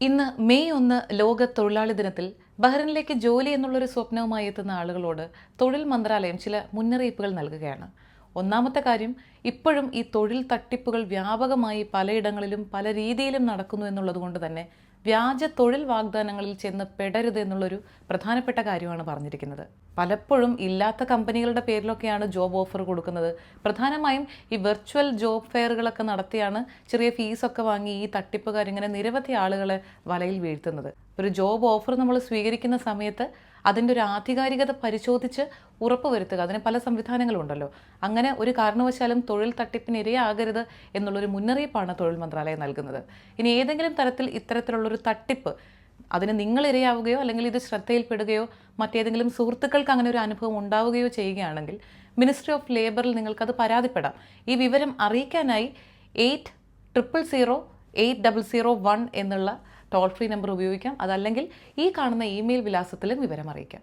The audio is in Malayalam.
ഇന്ന് മെയ് ഒന്ന് ലോക തൊഴിലാളി ദിനത്തിൽ ബഹ്റിനിലേക്ക് ജോലി എന്നുള്ളൊരു സ്വപ്നവുമായി എത്തുന്ന ആളുകളോട് തൊഴിൽ മന്ത്രാലയം ചില മുന്നറിയിപ്പുകൾ നൽകുകയാണ്. ഒന്നാമത്തെ കാര്യം ഇപ്പോഴും ഈ തൊഴിൽ തട്ടിപ്പുകൾ വ്യാപകമായി പലയിടങ്ങളിലും പല രീതിയിലും നടക്കുന്നു എന്നുള്ളത് കൊണ്ട് തന്നെ വ്യാജ തൊഴിൽ വാഗ്ദാനങ്ങളിൽ ചെന്ന് പെടരുത് എന്നുള്ളൊരു പ്രധാനപ്പെട്ട കാര്യമാണ് പറഞ്ഞിരിക്കുന്നത്. പലപ്പോഴും ഇല്ലാത്ത കമ്പനികളുടെ പേരിലൊക്കെയാണ് ജോബ് ഓഫർ കൊടുക്കുന്നത്. പ്രധാനമായും ഈ വെർച്വൽ ജോബ് ഫെയറുകളൊക്കെ നടത്തിയാണ് ചെറിയ ഫീസൊക്കെ വാങ്ങി ഈ തട്ടിപ്പുകാർ ഇങ്ങനെ നിരവധി ആളുകളെ വലയിൽ വീഴ്ത്തുന്നത്. ഒരു ജോബ് ഓഫർ നമ്മൾ സ്വീകരിക്കുന്ന സമയത്ത് അതിന്റെ ഒരു ആധികാരികത പരിശോധിച്ച് ഉറപ്പുവരുത്തുക അതിന് പല സംവിധാനങ്ങളും ഉണ്ടല്ലോ അങ്ങനെ ഒരു കാരണവശാലും തൊഴിൽ തട്ടിപ്പിന് ഇരയാകരുത് എന്നുള്ളൊരു മുന്നറിയിപ്പാണ് തൊഴിൽ മന്ത്രാലയം നൽകുന്നത്. ഇനി ഏതെങ്കിലും തരത്തിൽ ഇത്തരത്തിലുള്ളൊരു തട്ടിപ്പ് അതിന് നിങ്ങൾ ഇരയാവുകയോ അല്ലെങ്കിൽ ഇത് ശ്രദ്ധയിൽപ്പെടുകയോ മറ്റേതെങ്കിലും സുഹൃത്തുക്കൾക്ക് അങ്ങനെ ഒരു അനുഭവം ഉണ്ടാവുകയോ ചെയ്യുകയാണെങ്കിൽ മിനിസ്ട്രി ഓഫ് ലേബറിൽ നിങ്ങൾക്കത് പരാതിപ്പെടാം. ഈ വിവരം അറിയിക്കാനായി eight triple zero eight double zero one എന്നുള്ള ടോൾ ഫ്രീ നമ്പർ ഉപയോഗിക്കാം. അതല്ലെങ്കിൽ ഈ കാണുന്ന ഇമെയിൽ വിലാസത്തിലും വിവരം അറിയിക്കാം.